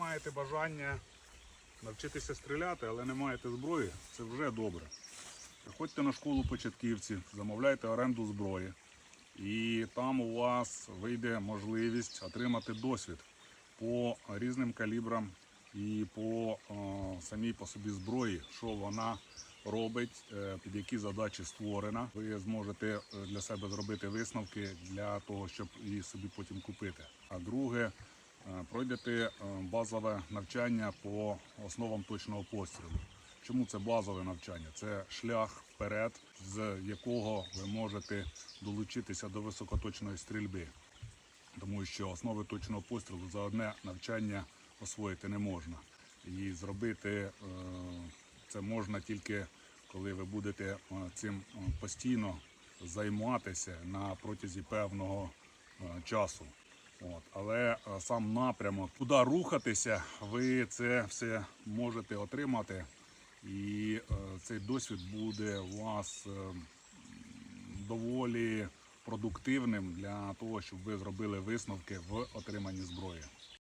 маєте бажання навчитися стріляти, але не маєте зброї, це вже добре. Приходьте на школу початківців, замовляйте оренду зброї, і там у вас вийде можливість отримати досвід по різним калібрам і по е, самій по собі зброї, що вона робить, е, під які задачі створена. Ви зможете е, для себе зробити висновки для того, щоб її собі потім купити. А друге, пройдете е, базове навчання по основам точного пострілу. Чому це базове навчання? Це шлях вперед, з якого ви можете долучитися до високоточної стрільби. Тому що основи точного пострілу за одне навчання освоїти не можна. І зробити е, це можна тільки коли ви будете е, цим е, постійно займатися на протязі певного е, часу. От. Але е, сам напрямок, куди рухатися, ви це все можете отримати. І е, цей досвід буде у вас е, доволі продуктивним для того, щоб ви зробили висновки в отриманні зброї.